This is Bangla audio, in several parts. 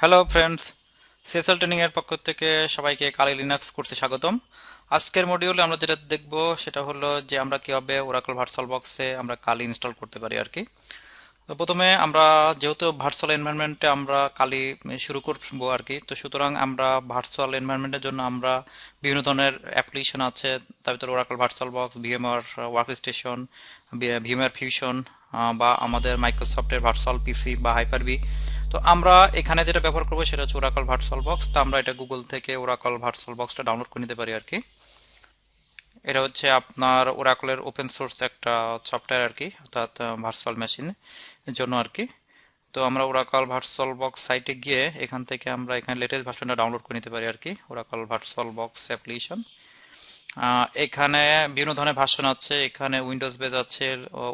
হ্যালো ফ্রেন্ডস সিএসএল ট্রেনিং এর পক্ষ থেকে সবাইকে কালি লিনাক্স কোর্সে স্বাগতম। আজকের মডিউলে আমরা যেটা দেখব, সেটা হলো যে আমরা কীভাবে ওরাকল ভার্চুয়াল বক্সে আমরা কালি ইনস্টল করতে পারি আর কি। তো প্রথমে আমরা, যেহেতু ভার্চুয়াল এনভায়রনমেন্টে আমরা কালি শুরু করব আর কি, তো সুতরাং আমরা ভার্চুয়াল এনভায়রনমেন্টের জন্য আমরা বিভিন্ন ধরনের অ্যাপ্লিকেশন আছে। তার ভিতরে Oracle virtual box VMR work station VMR fusion বা আমাদের মাইক্রোসফটের ভার্চুয়াল পিসি বা হাইপার বি তো আমরা এখানে যেটা ব্যবহার করব সেটা হচ্ছে ওরাকল ভার্চুয়াল বক্স তো আমরা এটা গুগল থেকে ওরাকল ভার্চুয়াল বক্সটা ডাউনলোড করে নিতে পারি আর কি। এটা হচ্ছে আপনার ওরাকলের ওপেন সোর্স একটা সফটওয়্যার আর কি, অর্থাৎ ভার্চুয়াল মেশিন জন্য আর কি। তো আমরা ওরাকল ভার্চুয়াল বক্স সাইটে গিয়ে এখান থেকে আমরা এখানে লেটেস্ট ভার্সনটা ডাউনলোড করে নিতে পারি আর কি। ওরাকল ভার্চুয়াল বক্স অ্যাপ্লিকেশন এখানে বিভিন্ন ধরনের ভার্সন আছে। এখানে উইন্ডোজ বেজ আছে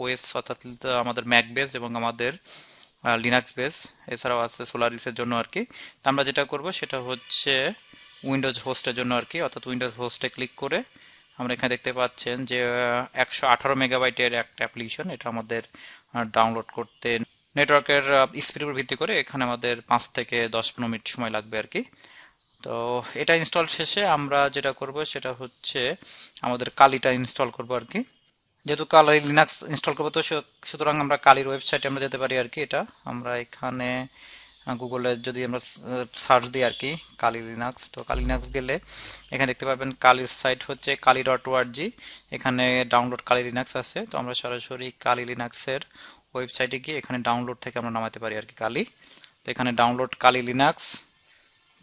ওএস অর্থাৎ আমাদের ম্যাক বেজ এবং আমাদের লিনাক্স বেস এছাড়াও আছে সোলারিসের জন্য আর কি তো আমরা যেটা করব সেটা হচ্ছে উইন্ডোজ হোস্টের জন্য আর কি অর্থাৎ উইন্ডোজ হোস্টে ক্লিক করে আমরা এখানে দেখতে পাচ্ছেন যে একশো আঠারো মেগাবাইটের একটা অ্যাপ্লিকেশন এটা আমাদের ডাউনলোড করতে নেটওয়ার্কের স্পিডের উপর ভিত্তি করে এখানে আমাদের পাঁচ থেকে দশ পনেরো মিনিট সময় লাগবে আর কি তো এটা ইনস্টল শেষে আমরা যেটা করব সেটা হচ্ছে আমাদের কালিটা ইনস্টল করব আর কি। যেহেতু কালি লিনাক্স ইনস্টল করব, তো সুতরাং আমরা কালির ওয়েবসাইটে আমরা যেতে পারি আর কি এটা। আমরা এখানে গুগলে যদি আমরা সার্চ দিই আর কি কালি লিনাক্স তো কালি লিনাক্স গেলে এখানে দেখতে পাবেন কালির সাইট হচ্ছে কালি ডট ওয়ার্জি এখানে ডাউনলোড কালি লিনাক্স আছে। তো আমরা সরাসরি কালি লিনাক্সের ওয়েবসাইটে গিয়ে এখানে ডাউনলোড থেকে আমরা নামাতে পারি আর কি কালি। তো এখানে ডাউনলোড কালি লিনাক্স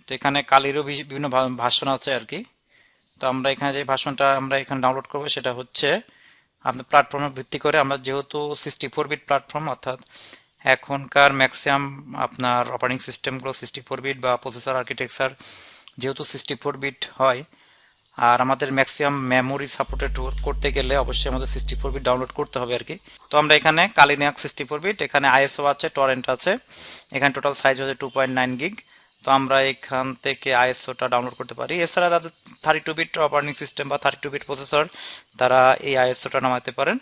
তো এখানে কালিরও বিভিন্ন ভাষণ আছে আর কি। তো আমরা এখানে যে ভাষণটা আমরা এখানে ডাউনলোড করব সেটা হচ্ছে আপনার প্ল্যাটফর্মের ভিত্তি করে আমরা যেহেতু সিক্সটি ফোর বিট প্ল্যাটফর্ম অর্থাৎ এখনকার ম্যাক্সিমাম আপনার অপারেটিং সিস্টেমগুলো সিক্সটি ফোর বিট বা প্রসেসর আর্কিটেকচার যেহেতু সিক্সটি ফোর বিট হয়, আর আমাদের ম্যাক্সিমাম মেমোরি সাপোর্টেড করতে গেলে অবশ্যই আমাদের সিক্সটি ফোর বিট ডাউনলোড করতে হবে আর কি। তো আমরা এখানে কালিনিয়াক সিক্সটি ফোর বিট এখানে আইএসও আছে টরেন্ট আছে, এখানে টোটাল সাইজ হচ্ছে টু পয়েন্ট নাইন গিগ তো আমরা এখান থেকে আইএসওটা ডাউনলোড করতে পারি। এছাড়া তাদের thirty two bit operating system বা থার্টি টু বিট প্রসেসর তারা এই আইএসওটা নামাতে পারেন।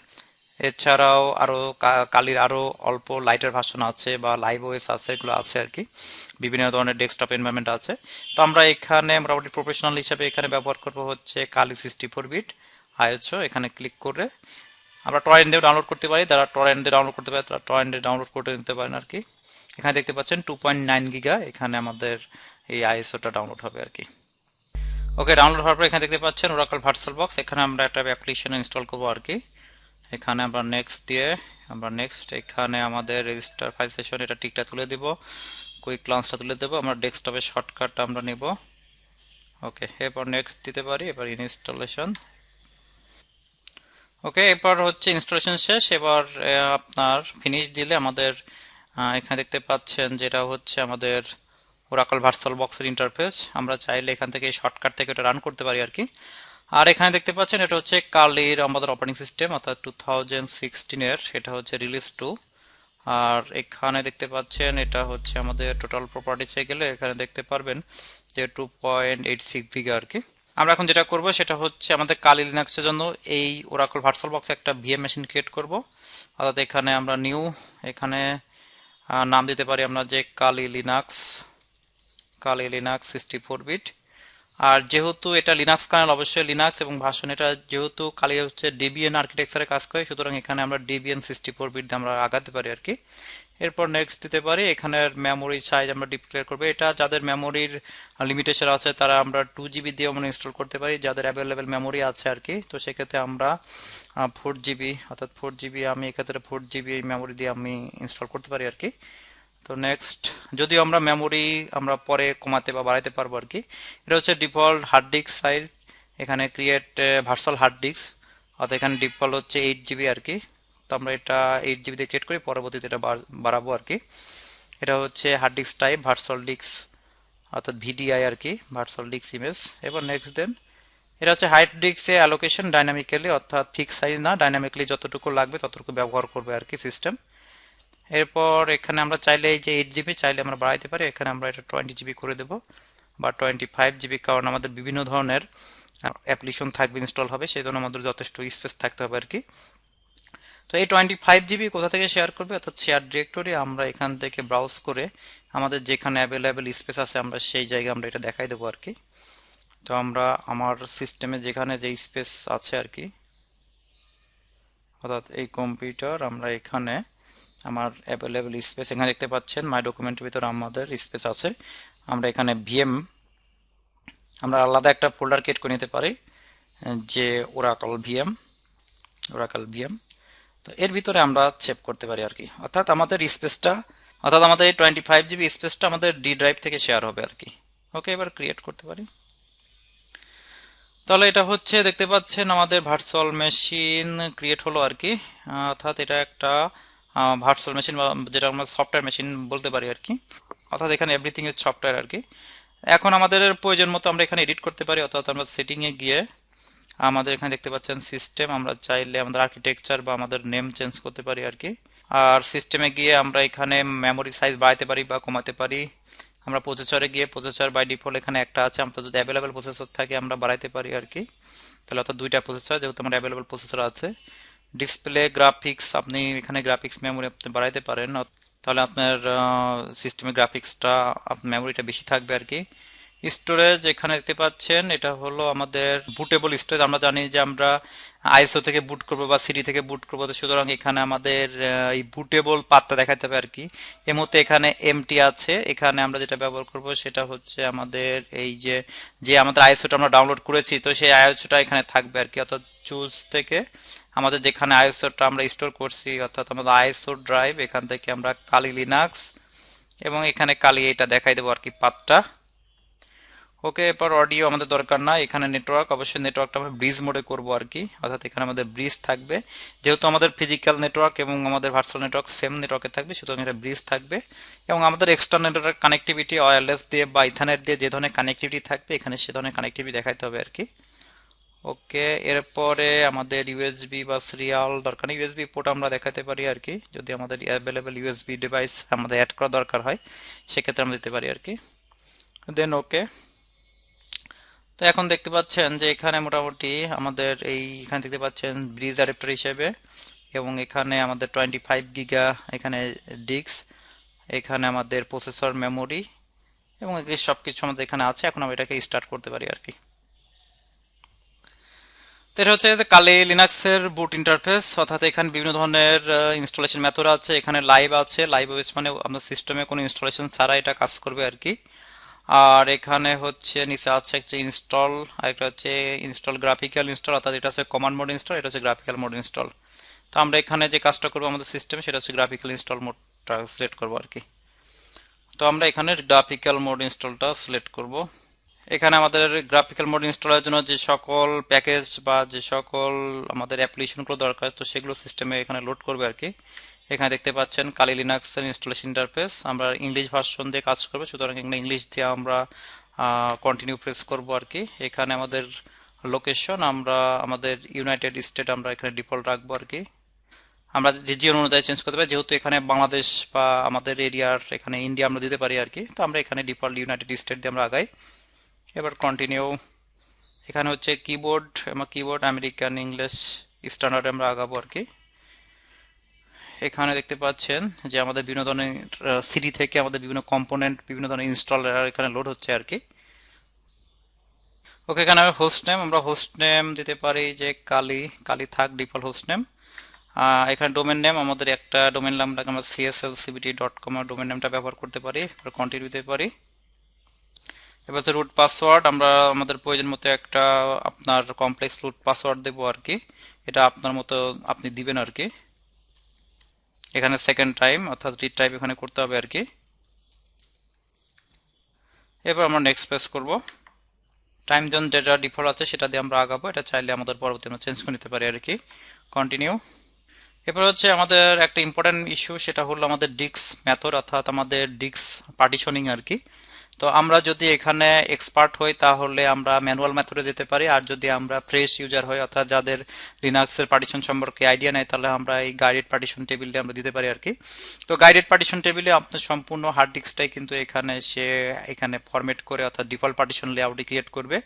এছাড়াও আরও কালির আরও অল্প লাইটের ভাষণ আছে বা লাইভ ওয়েস আছে, এগুলো আছে আর কি। বিভিন্ন ধরনের ডেস্কটপ এনভায়রনমেন্ট আছে। তো আমরা এখানে মোটামুটি প্রফেশনাল হিসাবে এখানে ব্যবহার করব হচ্ছে Kali sixty four bit ISO এখানে ক্লিক করে আমরা টরেন্টেও ডাউনলোড করতে পারি। যারা টরেন্টে ডাউনলোড করতে পারে, তারা টরেন্টে ডাউনলোড করে নিতে পারেন আর কি। এখানে দেখতে পাচ্ছেন টু পয়েন্ট নাইন গিগা এখানে আমাদের এই আইএসওটা ডাউনলোড হবে আর কি। ওকে ডাউনলোড হওয়ার পর এখানে দেখতে পাচ্ছেন ওরাকল ভার্সাল বক্স এখানে আমরা একটা অ্যাপ্লিকেশন ইনস্টল করব আর কি। এখানে আমরা নেক্সট দিয়ে, আমরা নেক্সট এখানে আমাদের রেজিস্টার ফাইল সেশন এটা টিকটা তুলে দিব কুইক লঞ্চটা তুলে দেবো, আমরা ডেস্কটপের শর্টকাটটা আমরা নেব। ওকে এরপর নেক্সট দিতে পারি, এবার ইনস্টলেশন ওকে এরপর হচ্ছে ইনস্টলেশন শেষ, এবার আপনার ফিনিশ দিলে আমাদের এখানে দেখতে পাচ্ছেন যেটা হচ্ছে আমাদের ওরাকল ভার্চুয়াল বক্সের ইন্টারফেস আমরা চাইলে এখান থেকে শর্টকাট থেকে এটা রান করতে পারি আর কি আর এখানে দেখতে পাচ্ছেন এটা হচ্ছে কালির আমাদের অপারেটিং সিস্টেম অর্থাৎ টু থাউজেন্ড সিক্সটিনের এটা হচ্ছে রিলিজ টু আর এখানে দেখতে পাচ্ছেন এটা হচ্ছে আমাদের টোটাল প্রপার্টিসে গেলে এখানে দেখতে পারবেন যে টু পয়েন্ট এইট সিক্স দিকে আর কি আমরা এখন যেটা করব, সেটা হচ্ছে আমাদের কালি লিনাক্সের জন্য এই ওরাকল ভার্চুয়াল বক্সে একটা ভিএম মেশিন ক্রিয়েট করব। অর্থাৎ এখানে আমরা নিউ এখানে নাম দিতে পারি আমরা যে Kali Linux Kali Linux sixty four bit আর যেহেতু এটা লিনাক্স কানাল, অবশ্যই লিনাক্স এবং ভাষণ এটা যেহেতু কালি হচ্ছে ডিবিএন আর্কিটেকচারে কাজ করে, সুতরাং এখানে আমরা ডিবিএন সিক্সটি ফোর বিট আমরা আগাতে পারি আর কি। এরপর নেক্সট দিতে পারি এখানের মেমোরি সাইজ আমরা ডিক্লেয়ার করব। এটা যাদের মেমোরির লিমিটেশন আছে, তারা আমরা টু জিবি দিয়ে আমরা ইনস্টল করতে পারি। যাদের অ্যাভেলেবেল মেমোরি আছে আর কি, তো সেক্ষেত্রে আমরা ফোর জিবি অর্থাৎ ফোর জিবি আমি এক্ষেত্রে ফোর জিবি মেমোরি দিয়ে আমি ইনস্টল করতে পারি আর কি। তো নেক্সট যদিও আমরা মেমোরি আমরা পরে কমাতে বা বাড়াইতে পারব আর কি, এটা হচ্ছে ডিফল্ট হার্ড ডিস্ক সাইজ এখানে ক্রিয়েট ভার্চুয়াল হার্ড ডিস্ক অর্থাৎ এখানে ডিফল্ট হচ্ছে এইট জিবি আর কি। তো আমরা এটা এইট জিবিতে ক্রিয়েট করি, পরবর্তীতে এটা বাড়াবো আর কি। এটা হচ্ছে hard disk type virtual disk অর্থাৎ ভিডিআই আর কি ভার্চুয়াল ডিস্ক ইমেজ এবার নেক্সট দেন এটা হচ্ছে হাইট ডিস্কে অ্যালোকেশন ডাইনামিক্যালি অর্থাৎ ফিক্স সাইজ না ডাইনামিক্যালি যতটুকু লাগবে ততটুকু ব্যবহার করবে আর কি সিস্টেম এরপর এখানে আমরা চাইলে এই যে এইট জিবি চাইলে আমরা বাড়াইতে পারি, এখানে আমরা এটা টোয়েন্টি জিবি করে দেবো বা টোয়েন্টি ফাইভ জিবি কারণ আমাদের বিভিন্ন ধরনের অ্যাপ্লিকেশন থাকবে ইনস্টল হবে, সেই জন্য আমাদের যথেষ্ট স্পেস থাকতে হবে আর কি। তো এই টোয়েন্টি ফাইভ জিবি কোথা থেকে শেয়ার করবে? অর্থাৎ শেয়ার ডিরেক্টরি আমরা এখান থেকে ব্রাউজ করে আমাদের যেখানে অ্যাভেলেবেল স্পেস আছে, আমরা সেই জায়গায় আমরা এটা দেখাই দেবো আর কি। তো আমরা আমার সিস্টেমে যেখানে যে স্পেস আছে আর কি, অর্থাৎ এই কম্পিউটার আমরা এখানে আমার অ্যাভেলেবেল স্পেস এখানে দেখতে পাচ্ছেন মাই ডকুমেন্টের ভিতরে আমাদের স্পেস আছে। আমরা এখানে ভিএম আমরা আলাদা একটা ফোল্ডার ক্রিয়েট করে নিতে পারি, যে ওরাকল ভিএম ওরাকল ভিএম তো এর ভিতরে আমরা সেভ করতে পারি আর কি। অর্থাৎ আমাদের স্পেসটা, অর্থাৎ আমাদের এই টোয়েন্টি ফাইভ জিবি স্পেসটা আমাদের ডি ড্রাইভ থেকে শেয়ার হবে আর কি। ওকে এবার ক্রিয়েট করতে পারি। তাহলে এটা হচ্ছে, দেখতে পাচ্ছেন আমাদের ভার্চুয়াল মেশিন ক্রিয়েট হলো আর কি। অর্থাৎ এটা একটা ভার্চুয়াল মেশিন যেটা আমরা সফটওয়্যার মেশিন বলতে পারি আর কি। অর্থাৎ এখানে এভরিথিং এর সফটওয়্যার আর কি। এখন আমাদের প্রয়োজন মতো আমরা এখানে এডিট করতে পারি, অর্থাৎ আমরা সেটিংয়ে গিয়ে আমাদের এখানে দেখতে পাচ্ছেন সিস্টেম আমরা চাইলে আমাদের আর্কিটেকচার বা আমাদের নেম চেঞ্জ করতে পারি আর কি। আর সিস্টেমে গিয়ে আমরা এখানে মেমোরি সাইজ বাড়াতে পারি বা কমাতে পারি। আমরা প্রসেসরে গিয়ে প্রসেসর বাই ডিফল্ট এখানে একটা আছে আমরা যদি অ্যাভেলেবেল প্রসেসর থাকে আমরা বাড়াইতে পারি আর কি। তাহলে অর্থাৎ দুইটা প্রসেসর যেহেতু আমার অ্যাভেলেবেল প্রসেসর আছে। ডিসপ্লে গ্রাফিক্স আপনি এখানে গ্রাফিক্স মেমোরি আপনি বাড়াইতে পারেন। তাহলে আপনার সিস্টেমের গ্রাফিক্সটা মেমোরিটা বেশি থাকবে আর কি। স্টোরেজ এখানে দেখতে পাচ্ছেন, এটা হলো আমাদের বুটেবল স্টোরেজ আমরা জানি যে আমরা আইএসও থেকে বুট করব বা সিডি থেকে বুট করব, তো সুতরাং এখানে আমাদের এই বুটেবল পাত্তা দেখাতে হবে আর কি এর মধ্যে এখানে এমটি আছে। এখানে আমরা যেটা ব্যবহার করব, সেটা হচ্ছে আমাদের এই যে যে আমাদের আইসোটা আমরা ডাউনলোড করেছি, তো সেই আইএসওটা এখানে থাকবে আর কি অর্থাৎ চুজ থেকে আমাদের যেখানে আইএসওটা আমরা স্টোর করছি, অর্থাৎ আমাদের আইএসও ড্রাইভ এখান থেকে আমরা কালি লিনাক্স এবং এখানে কালি এটা দেখাই দেবো আর কি পাতটা। ওকে, এরপর অডিও আমাদের দরকার না এখানে নেটওয়ার্ক অবশ্যই নেটওয়ার্কটা আমরা ব্রিজ মোডে করব আর কি। অর্থাৎ এখানে আমাদের ব্রিজ থাকবে। যেহেতু আমাদের ফিজিক্যাল নেটওয়ার্ক এবং আমাদের ভার্চুয়াল নেটওয়ার্ক সেম নেটওয়ার্কে থাকবে সুতরাং এটা ব্রিজ থাকবে। এবং আমাদের এক্সটার্নাল নেটওয়ার্ক কানেক্টিভিটি ওয়্যারলেস দিয়ে বা ইথানেট দিয়ে যে ধরনের কানেক্টিভিটি থাকবে, এখানে সে ধরনের কানেক্টিভিটি দেখাইতে হবে আর কি। ওকে, এরপরে আমাদের ইউএসবি বা সিরিয়াল দরকার ইউএসবি পোর্ট আমরা দেখাতে পারি আর কি। যদি আমাদের অ্যাভেলেবেল ইউএসবি ডিভাইস আমাদের অ্যাড করা দরকার হয়, সেক্ষেত্রে আমরা দিতে পারি আর কি। দেন ওকে তো এখন দেখতে পাচ্ছেন যে এখানে মোটামুটি আমাদের এই, এখানে দেখতে পাচ্ছেন ব্রিজ অ্যাডাপ্টার হিসেবে এবং এখানে আমাদের টোয়েন্টি ফাইভ গিগা এখানে ডিক্স এখানে আমাদের প্রসেসর মেমোরি এবং সব কিছু আমাদের এখানে আছে। এখন আমরা এটাকে স্টার্ট করতে পারি আর কি। তো এটা হচ্ছে কালি লিনাক্সের বুট ইন্টারফেস অর্থাৎ এখানে বিভিন্ন ধরনের ইনস্টলেশন মেথড আছে, এখানে লাইভ আছে। লাইভ ওয়েস মানে আপনার সিস্টেমে কোনো ইনস্টলেশন ছাড়া এটা কাজ করবে আর কি। আর এখানে হচ্ছে নিচে আছে একটা ইনস্টল আর একটা হচ্ছে ইনস্টল গ্রাফিক্যাল ইনস্টল অর্থাৎ এটা হচ্ছে কমান্ড মোড ইনস্টল এটা হচ্ছে গ্রাফিক্যাল মোড ইনস্টল তো আমরা এখানে যে কাজটা করব আমাদের সিস্টেম সেটা হচ্ছে গ্রাফিক্যাল ইনস্টল মোডটা সিলেক্ট করব আর কি। তো আমরা এখানে গ্রাফিক্যাল মোড ইনস্টলটা সিলেক্ট করব। এখানে আমাদের গ্রাফিক্যাল মোড ইনস্টলের জন্য যে সকল প্যাকেজ বা যে সকল আমাদের অ্যাপ্লিকেশনগুলো দরকার, তো সেগুলো সিস্টেমে এখানে লোড করবে আর কি। এখানে দেখতে পাচ্ছেন কালি লিনাক্সের ইনস্টলেশন ইন্টারফেস আমরা ইংলিশ ভার্সন দিয়ে কাজ করব, সুতরাং এখানে ইংলিশ দিয়ে আমরা কন্টিনিউ প্রেস করব আর কি। এখানে আমাদের লোকেশন আমরা আমাদের ইউনাইটেড স্টেট আমরা এখানে ডিফল্ট রাখব আর কি। আমরা রিজিয়ন অনুযায়ী চেঞ্জ করতে পারি, যেহেতু এখানে বাংলাদেশ বা আমাদের এরিয়ার এখানে ইন্ডিয়া আমরা দিতে পারি আর কি, তো আমরা এখানে ডিফল্ট ইউনাইটেড স্টেট দিয়ে আমরা আগাই। এবার কন্টিনিউ এখানে হচ্ছে কিবোর্ড আমার কিবোর্ড আমেরিকান ইংলিশ স্ট্যান্ডার্ড আমরা আগাবো আর কি। এখানে দেখতে পাচ্ছেন যে আমাদের বিভিন্ন ধরনের সিডি থেকে আমাদের বিভিন্ন কম্পোনেন্ট বিভিন্ন ধরনের ইনস্টল এখানে লোড হচ্ছে আর কি। ওকে এখানে হোস্ট নেম আমরা হোস্ট নেম দিতে পারি যে কালি কালি থাক ডিফল্ট হোস্ট নেম এখানে ডোমেন নেম আমাদের একটা ডোমেন নাম আমরা CSL CBT dot com domain নেমটা ব্যবহার করতে পারি কন্টিনিউ দিতে পারি। এবার হচ্ছে রুট পাসওয়ার্ড আমরা আমাদের প্রয়োজন মতো একটা আপনার কমপ্লেক্স রুট পাসওয়ার্ড দেবো আর কি। এটা আপনার মতো আপনি দিবেন আর কি। এখানে সেকেন্ড টাইম অর্থাৎ রিড টাইপ এখানে করতে হবে আর কি। এবার আমরা নেক্সট প্রেস করব। টাইম জোন যেটা ডিফল্ট আছে সেটা দিয়ে আমরা আগাবো, এটা চাইলে আমাদের পরবর্তী আমরা চেঞ্জ করে নিতে পারি আর কি। কন্টিনিউ এরপর হচ্ছে আমাদের একটা ইম্পর্টেন্ট ইস্যু সেটা হলো আমাদের ডিক্স মেথড অর্থাৎ আমাদের ডিক্স পার্টিশনিং আর কি। তো আমরা যদি এখানে এক্সপার্ট হই, তাহলে আমরা ম্যানুয়াল মেথডে যেতে পারি। আর যদি আমরা ফ্রেশ ইউজার হই, অর্থাৎ যাদের লিনাক্সের পার্টিশন সম্পর্কে আইডিয়া নেই, তাহলে আমরা এই গাইডেড পার্টিশন টেবিলে আমরা দিতে পারি আর কি। তো গাইডেড পার্টিশন টেবিলে আপনার সম্পূর্ণ হার্ড ডিস্কটাই কিন্তু এখানে সে এখানে ফরম্যাট করে, অর্থাৎ ডিফল্ট পার্টিশন লেআউটে ক্রিয়েট করবে।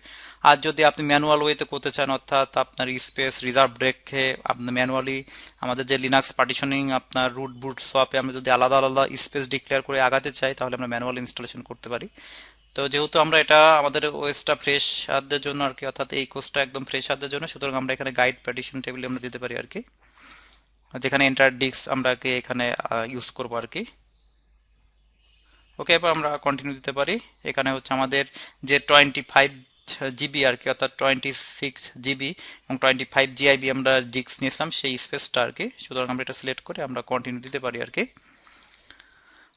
আর যদি আপনি ম্যানুয়াল ওয়েতে করতে চান, অর্থাৎ আপনার স্পেস রিজার্ভ রেখে আপনি ম্যানুয়ালি আমাদের যে লিনাক্স পার্টিশনিং আপনার রুট বুট সোয়াপে আমরা যদি আলাদা আলাদা স্পেস ডিক্লেয়ার করে আগাতে চাই, তাহলে আমরা ম্যানুয়াল ইনস্টলেশন করতে পারি। তো যেহেতু আমরা এটা আমাদের ওয়েস্টটা ফ্রেশ হাতদের জন্য আর কি, অর্থাৎ এই কোর্সটা একদম ফ্রেশ হাতদের জন্য, সুতরাং আমরা এখানে গাইড পার্টিশন টেবিল আমরা দিতে পারি আর কি। যেখানে এন্টার ডিস্ক আমরা এখানে ইউজ করব আর কি। ওকে এবার আমরা কন্টিনিউ দিতে পারি। এখানে হচ্ছে আমাদের যে টোয়েন্টি ফাইভ জিবি আর কি, অর্থাৎ টোয়েন্টি সিক্স জিবি এবং টোয়েন্টি ফাইভ জিআইবি আমরা ডিস্ক নিয়েছিলাম, সেই স্পেসটা আর কি। সুতরাং আমরা এটা সিলেক্ট করে আমরা কন্টিনিউ দিতে পারি আর কি।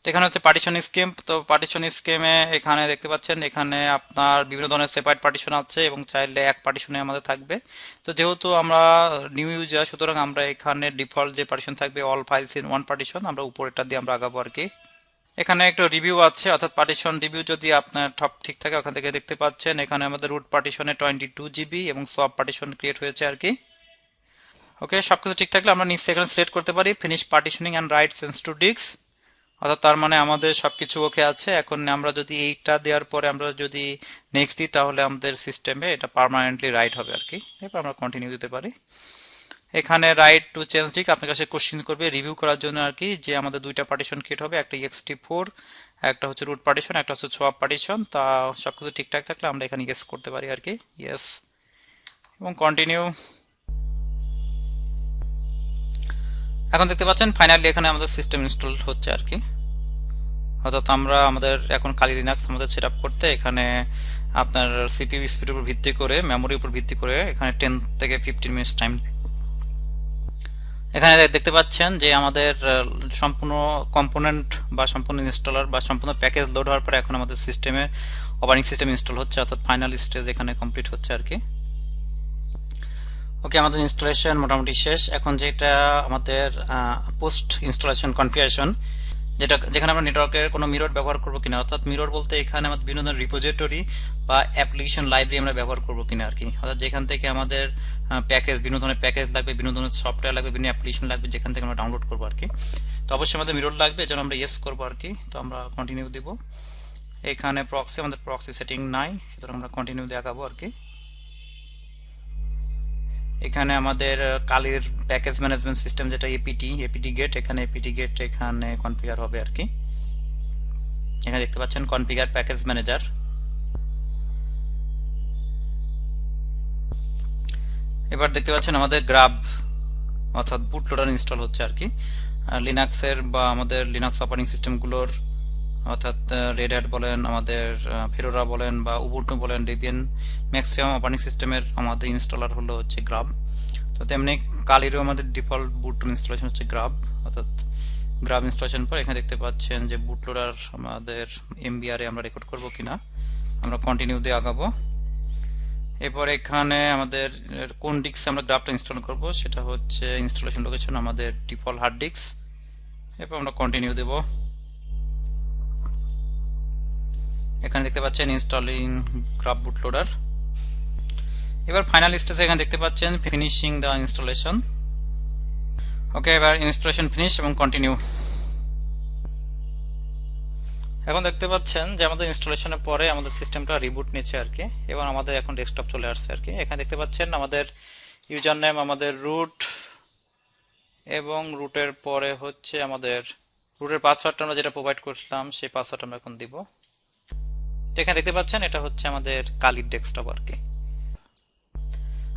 এখানে হচ্ছে পার্টিশন স্কিম তো পার্টিশন স্কিমে এখানে দেখতে পাচ্ছেন, এখানে আপনার বিভিন্ন ধরনের সেপারেট পার্টিশন আছে এবং চাইলে এক পার্টিশনে আমাদের থাকবে। তো যেহেতু আমরা নিউ ইউজার সুতরাং আমরা এখানে ডিফল্ট যে পার্টিশন থাকবে all files in one partition আমরা উপরেরটা দিয়ে আমরা আগাবো আর কি। এখানে একটা রিভিউ আছে, অর্থাৎ পার্টিশন রিভিউ যদি আপনার সব ঠিক থাকে, ওখান থেকে দেখতে পাচ্ছেন, এখানে আমাদের রুট পার্টিশনে টোয়েন্টি টু জিবি এবং সব পার্টিশন ক্রিয়েট হয়েছে আর কি। ওকে সবকিছু ঠিক থাকলে আমরা নিচে এখানে সিলেক্ট করতে পারি finish partitioning and write sense to disk অর্থাৎ তার মানে আমাদের সবকিছু ওকে আছে। এখন আমরা যদি এইটা দেওয়ার পরে আমরা যদি নেক্সট দিই, তাহলে আমাদের সিস্টেমে এটা পারমানেন্টলি রাইট হবে আর কি এরপর আমরা কন্টিনিউ দিতে পারি। এখানে রাইট টু চেঞ্জ ডিক আপনার কাছে কোশ্চিন করবে রিভিউ করার জন্য আর কি যে আমাদের দুইটা পার্টিশন ক্রিয়েট হবে, একটা এক্সটি ফোর একটা হচ্ছে রুট পার্টিশন একটা হচ্ছে ছোয়াপ পার্টিশন তা সবকিছু ঠিকঠাক থাকলে আমরা এখানে ইয়েস করতে পারি আর কি ইয়েস এবং কন্টিনিউ এখন দেখতে পাচ্ছেন ফাইনালি এখানে আমাদের সিস্টেম ইনস্টল হচ্ছে আর কি। অর্থাৎ আমরা আমাদের এখন কালি লিনাক্স আমাদের সেট করতে এখানে আপনার সিপিইউ স্পিডের উপর ভিত্তি করে মেমোরির উপর ভিত্তি করে এখানে টেন থেকে ফিফটিন মিনিটস টাইম এখানে দেখতে পাচ্ছেন যে আমাদের সম্পূর্ণ কম্পোনেন্ট বা সম্পূর্ণ ইনস্টলার বা সম্পূর্ণ প্যাকেজ লোড হওয়ার পরে এখন আমাদের সিস্টেমে অপারেটিং সিস্টেম ইনস্টল হচ্ছে, অর্থাৎ ফাইনাল স্টেজ এখানে কমপ্লিট হচ্ছে আর কি। ওকে আমাদের ইনস্টলেশন মোটামুটি শেষ। এখন যেটা আমাদের পোস্ট ইনস্টলেশন কনফিগারেশন যেটা, যেখানে আমরা নেটওয়ার্কের কোনো মিরর ব্যবহার করব কিনা, অর্থাৎ মিরর বলতে এখানে আমাদের বিভিন্ন ধরনের রিপোজিটরি বা অ্যাপ্লিকেশন লাইব্রেরি আমরা ব্যবহার করব কিনা আর কি। অর্থাৎ যেখান থেকে আমাদের প্যাকেজ বিভিন্ন ধরনের প্যাকেজ লাগবে, বিভিন্ন ধরনের সফটওয়্যার লাগবে, বিভিন্ন অ্যাপ্লিকেশন লাগবে, যেখান থেকে আমরা ডাউনলোড করব আর কি। তো অবশ্যই আমাদের মিরর লাগবে, যেন আমরা ইয়েস করব আর কি। তো আমরা কন্টিনিউ দিব। এখানে প্রক্সি আমাদের প্রক্সি সেটিং নাই সুতরাং আমরা কন্টিনিউ দেখাবো আর কি। এখানে আমাদের কালির প্যাকেজ ম্যানেজমেন্ট সিস্টেম যেটা এপিটি এপিটি গেট এখানে এপিটি গেট এখানে কনফিগার হবে আর কি। এখানে দেখতে পাচ্ছেন কনফিগার প্যাকেজ ম্যানেজার এবার দেখতে পাচ্ছেন আমাদের গ্রাব অর্থাৎ বুট লোডার ইনস্টল হচ্ছে আর কি। লিনাক্সের বা আমাদের লিনাক্স অপারেটিং সিস্টেমগুলোর অর্থাৎ রেড হ্যাট বলেন, আমাদের ফেরোরা বলেন বা উবুন্টু বলেন ডেবিয়ান ম্যাক্সিমাম অপারেটিং সিস্টেমের আমাদের ইনস্টলার হলো হচ্ছে গ্রাব তো তেমনি কালিরও আমাদের ডিফল্ট বুট ইনস্টলেশন হচ্ছে গ্রাব অর্থাৎ গ্রাব ইনস্টলেশন পর এখানে দেখতে পাচ্ছেন যে বুট লোডার আমাদের এমবিআর আমরা রেকর্ড করব কিনা। আমরা কন্টিনিউ দিয়ে আগাবো। এরপর এখানে আমাদের কোন ডিস্ক আমরা গ্রাফটা ইনস্টল করব, সেটা হচ্ছে ইনস্টলেশন লোকেশন আমাদের ডিফল্ট হার্ড ডিস্ক এরপর আমরা কন্টিনিউ দেবো। এখানে দেখতে পাচ্ছেন ইনস্টলিং গ্রাফ বুটলোডার এবার ফাইনাল স্টেজে এখানে দেখতে পাচ্ছেন ফিনিশিং দ্য ইনস্টলেশন ওকে এবার ইনস্টলেশন ফিনিশ এবং কন্টিনিউ এখন দেখতে পাচ্ছেন যে আমাদের ইনস্টলেশনের পরে আমাদের সিস্টেমটা রিবুট নিচ্ছে আর কি, এবং আমাদের এখন ডেস্কটপ চলে আসছে আর কি। এখানে দেখতে পাচ্ছেন আমাদের ইউজার নেম আমাদের রুট এবং রুটের পরে হচ্ছে আমাদের রুটের পাসওয়ার্ডটা আমরা যেটা প্রোভাইড করছিলাম সেই পাসওয়ার্ড আমরা এখন দিব। এখানে দেখতে পাচ্ছেন, এটা হচ্ছে আমাদের কালির ডেস্কটপ আর কি।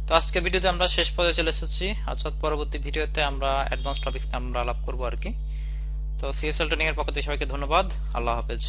তো আজকের ভিডিওতে আমরা শেষ পর্যায়ে চলে এসেছি। অর্থাৎ পরবর্তী ভিডিওতে আমরা অ্যাডভান্স টপিক্স আমরা আলাপ করব আর কি। তো সিএসএল ট্রেনিংয়ের পক্ষ থেকে সবাইকে ধন্যবাদ। আল্লাহ হাফেজ।